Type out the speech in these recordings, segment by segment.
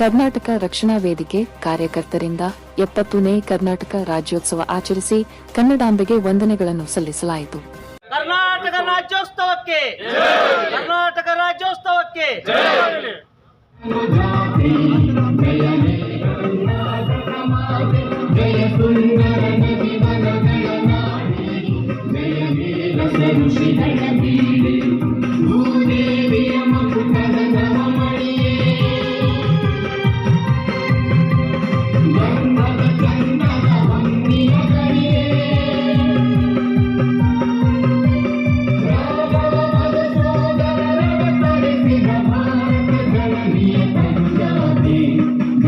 ಕರ್ನಾಟಕ ರಕ್ಷಣಾ ವೇದಿಕೆ ಕಾರ್ಯಕರ್ತರಿಂದ ಎಪ್ಪತ್ತನೇ ಕರ್ನಾಟಕ ರಾಜ್ಯೋತ್ಸವ ಆಚರಿಸಿ ಕನ್ನಡಾಂಬೆಗೆ ವಂದನೆಗಳನ್ನು ಸಲ್ಲಿಸಲಾಯಿತು. ಕರ್ನಾಟಕ ರಾಜ್ಯೋತ್ಸವಕ್ಕೆ ಕರ್ನಾಟಕ ರಾಜ್ಯೋತ್ಸವಕ್ಕೆ.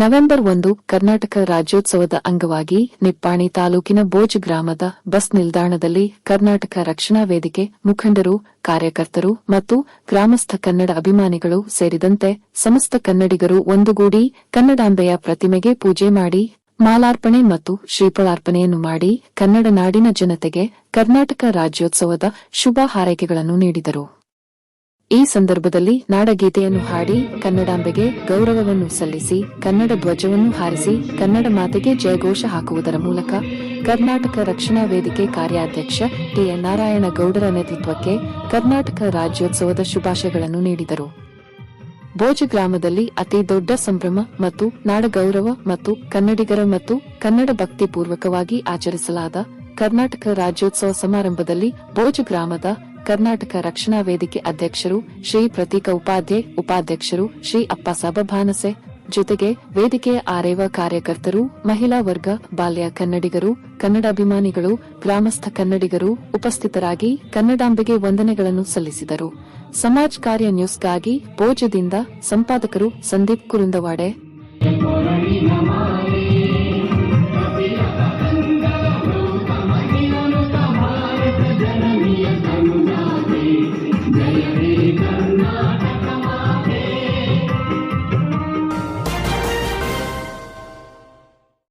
ನವೆಂಬರ್ ಒಂದು ಕರ್ನಾಟಕ ರಾಜ್ಯೋತ್ಸವದ ಅಂಗವಾಗಿ ನಿಪ್ಪಾಣಿ ತಾಲೂಕಿನ ಬೋಜ್ ಗ್ರಾಮದ ಬಸ್ ನಿಲ್ದಾಣದಲ್ಲಿ ಕರ್ನಾಟಕ ರಕ್ಷಣಾ ವೇದಿಕೆ ಮುಖಂಡರು, ಕಾರ್ಯಕರ್ತರು ಮತ್ತು ಗ್ರಾಮಸ್ಥ ಕನ್ನಡ ಅಭಿಮಾನಿಗಳು ಸೇರಿದಂತೆ ಸಮಸ್ತ ಕನ್ನಡಿಗರು ಒಂದುಗೂಡಿ ಕನ್ನಡಾಂಬೆಯ ಪ್ರತಿಮೆಗೆ ಪೂಜೆ ಮಾಡಿ, ಮಾಲಾರ್ಪಣೆ ಮತ್ತು ಶ್ರೀಫಲಾರ್ಪಣೆಯನ್ನು ಮಾಡಿ ಕನ್ನಡ ನಾಡಿನ ಜನತೆಗೆ ಕರ್ನಾಟಕ ರಾಜ್ಯೋತ್ಸವದ ಶುಭ ಹಾರೈಕೆಗಳನ್ನು ನೀಡಿದರು. ಈ ಸಂದರ್ಭದಲ್ಲಿ ನಾಡಗೀತೆಯನ್ನು ಹಾಡಿ ಕನ್ನಡಾಂಬೆಗೆ ಗೌರವವನ್ನು ಸಲ್ಲಿಸಿ, ಕನ್ನಡ ಧ್ವಜವನ್ನು ಹಾರಿಸಿ, ಕನ್ನಡ ಮಾತೆಗೆ ಜಯಘೋಷ ಹಾಕುವುದರ ಮೂಲಕ ಕರ್ನಾಟಕ ರಕ್ಷಣಾ ವೇದಿಕೆ ಕಾರ್ಯಾಧ್ಯಕ್ಷ ಟಿ ನಾರಾಯಣ ಗೌಡರ ನೇತೃತ್ವಕ್ಕೆ ಕರ್ನಾಟಕ ರಾಜ್ಯೋತ್ಸವದ ಶುಭಾಶಯಗಳನ್ನು ನೀಡಿದರು. ಭೋಜ ಗ್ರಾಮದಲ್ಲಿ ಅತಿ ದೊಡ್ಡ ಸಂಭ್ರಮ ಮತ್ತು ನಾಡಗೌರವ ಮತ್ತು ಕನ್ನಡಿಗರ ಮತ್ತು ಕನ್ನಡ ಭಕ್ತಿಪೂರ್ವಕವಾಗಿ ಆಚರಿಸಲಾದ ಕರ್ನಾಟಕ ರಾಜ್ಯೋತ್ಸವ ಸಮಾರಂಭದಲ್ಲಿ ಭೋಜ ಗ್ರಾಮದ ಕರ್ನಾಟಕ ರಕ್ಷಣಾ ವೇದಿಕೆ ಅಧ್ಯಕ್ಷರು ಶ್ರೀ ಪ್ರತೀಕ ಉಪಾಧ್ಯಾಯ, ಉಪಾಧ್ಯಕ್ಷರು ಶ್ರೀ ಅಪ್ಪಸಾಬ ಭಾನಸೆ, ಜೊತೆಗೆ ವೇದಿಕೆಯ ಆರೇವ ಕಾರ್ಯಕರ್ತರು, ಮಹಿಳಾ ವರ್ಗ, ಬಾಲ್ಯ ಕನ್ನಡಿಗರು, ಕನ್ನಡಾಭಿಮಾನಿಗಳು, ಗ್ರಾಮಸ್ಥ ಕನ್ನಡಿಗರು ಉಪಸ್ಥಿತರಾಗಿ ಕನ್ನಡಾಂಬೆಗೆ ವಂದನೆಗಳನ್ನು ಸಲ್ಲಿಸಿದರು. ಸಮಾಜ್ ಕಾರ್ಯ ನ್ಯೂಸ್ಗಾಗಿ ಭೋಜದಿಂದ ಸಂಪಾದಕರು ಸಂದೀಪ್ ಕುರುಂದವಾಡೆ.